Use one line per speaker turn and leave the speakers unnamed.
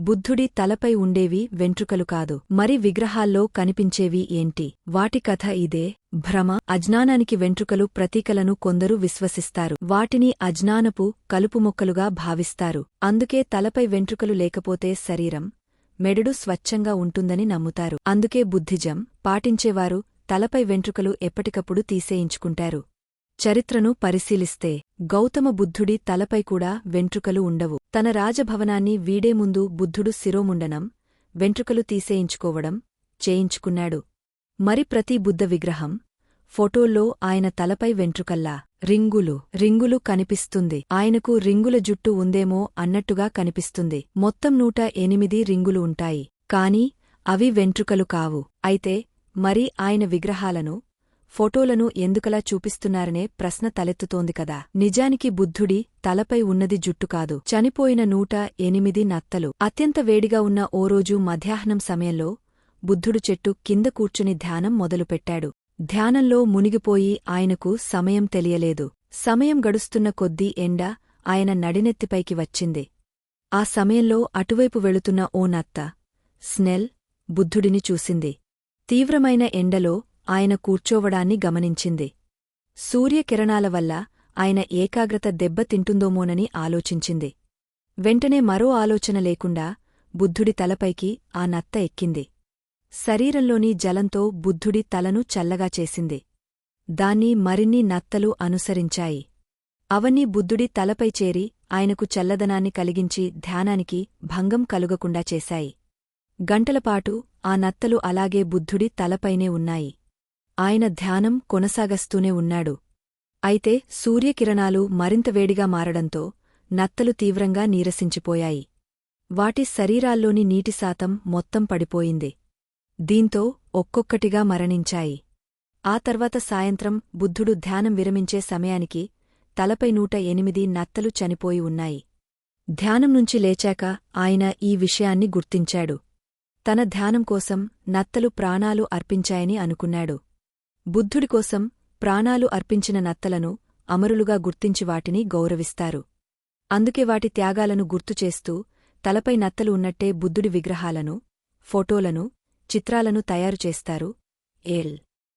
బుద్ధుడి తలపై ఉండేవి వెంట్రుకలు కాదు. మరి విగ్రహాల్లో కనిపించేవి ఏంటి? వాటి కథ ఇదే. భ్రమ అజ్ఞానానికి వెంట్రుకలు ప్రతీకలను కొందరు విశ్వసిస్తారు. వాటిని అజ్ఞానపు కలుపుమొక్కలుగా భావిస్తారు. అందుకే తలపై వెంట్రుకలు లేకపోతే శరీరం మెడడు స్వచ్ఛంగా ఉంటుందని నమ్ముతారు. అందుకే బుద్ధిజం పాటించేవారు తలపై వెంట్రుకలు ఎప్పటికప్పుడు తీసేయించుకుంటారు. చరిత్రను పరిశీలిస్తే గౌతమ బుద్ధుడి తలపై కూడా వెంట్రుకలు ఉండవు. తన రాజభవనాన్ని వీడే ముందు బుద్ధుడు శిరోముండనం వెంట్రుకలు తీసేయించుకోవడం చేయించుకున్నాడు. మరి ప్రతి బుద్ధ విగ్రహం ఫోటోల్లో ఆయన తలపై వెంట్రుకల్లా రింగులు రింగులు కనిపిస్తుంది. ఆయనకు రింగుల జుట్టు ఉందేమో అన్నట్టుగా కనిపిస్తుంది. మొత్తం నూట ఎనిమిది రింగులు ఉంటాయి. కాని అవి వెంట్రుకలు కావు. అయితే మరి ఆయన విగ్రహాలను ఫోటోలను ఎందుకలా చూపిస్తున్నారనే ప్రశ్న తలెత్తుతోంది కదా. నిజానికి బుద్ధుడి తలపై ఉన్నది జుట్టు కాదు. చనిపోయిన నూట ఎనిమిది నత్తలు. అత్యంత వేడిగా ఉన్న ఓ రోజు మధ్యాహ్నం సమయంలో బుద్ధుడు చెట్టు కింద కూర్చుని ధ్యానం మొదలుపెట్టాడు. ధ్యానంలో మునిగిపోయి ఆయనకు సమయం తెలియలేదు. సమయం గడుస్తున్న కొద్దీ ఎండ ఆయన నడినెత్తిపైకి వచ్చింది. ఆ సమయంలో అటువైపు వెళుతున్న ఓ నత్త స్నెల్ బుద్ధుడిని చూసింది. తీవ్రమైన ఎండలో ఆయన కూర్చోవడాన్ని గమనించింది. సూర్యకిరణాల వల్ల ఆయన ఏకాగ్రత దెబ్బతింటుందోమోనని ఆలోచించింది. వెంటనే మరో ఆలోచన లేకుండా బుద్ధుడి తలపైకి ఆ నత్త ఎక్కింది. శరీరంలోని జలంతో బుద్ధుడి తలను చల్లగా చేసింది. దాన్ని మరిన్ని నత్తలు అనుసరించాయి. అవన్నీ బుద్ధుడి తలపై చేరి ఆయనకు చల్లదనాన్ని కలిగించి ధ్యానానికి భంగం కలుగకుండా చేశాయి. గంటలపాటు ఆ నత్తలు అలాగే బుద్ధుడి తలపైనే ఉన్నాయి. ఆయన ధ్యానం కొనసాగస్తూనే ఉన్నాడు. అయితే సూర్యకిరణాలు మరింత వేడిగా మారడంతో నత్తలు తీవ్రంగా నీరసించిపోయాయి. వాటి శరీరాల్లోని నీటి శాతం మొత్తం పడిపోయింది. దీంతో ఒక్కొక్కటిగా మరణించాయి. ఆ తర్వాత సాయంత్రం బుద్ధుడు ధ్యానం విరమించే సమయానికి తలపై నూట ఎనిమిది నత్తలు చనిపోయి ఉన్నాయి. ధ్యానం నుంచి లేచాక ఆయన ఈ విషయాన్ని గుర్తించాడు. తన ధ్యానం కోసం నత్తలు ప్రాణాలు అర్పించాయని అనుకున్నాడు. బుద్ధుడికోసం ప్రాణాలు అర్పించిన నత్తలను అమరులుగా గుర్తించి వాటిని గౌరవిస్తారు. అందుకే వాటి త్యాగాలను గుర్తుచేస్తూ తలపై నత్తలు ఉన్నట్టే బుద్ధుడి విగ్రహాలను ఫోటోలను చిత్రాలను తయారు చేస్తారు. ఏల్.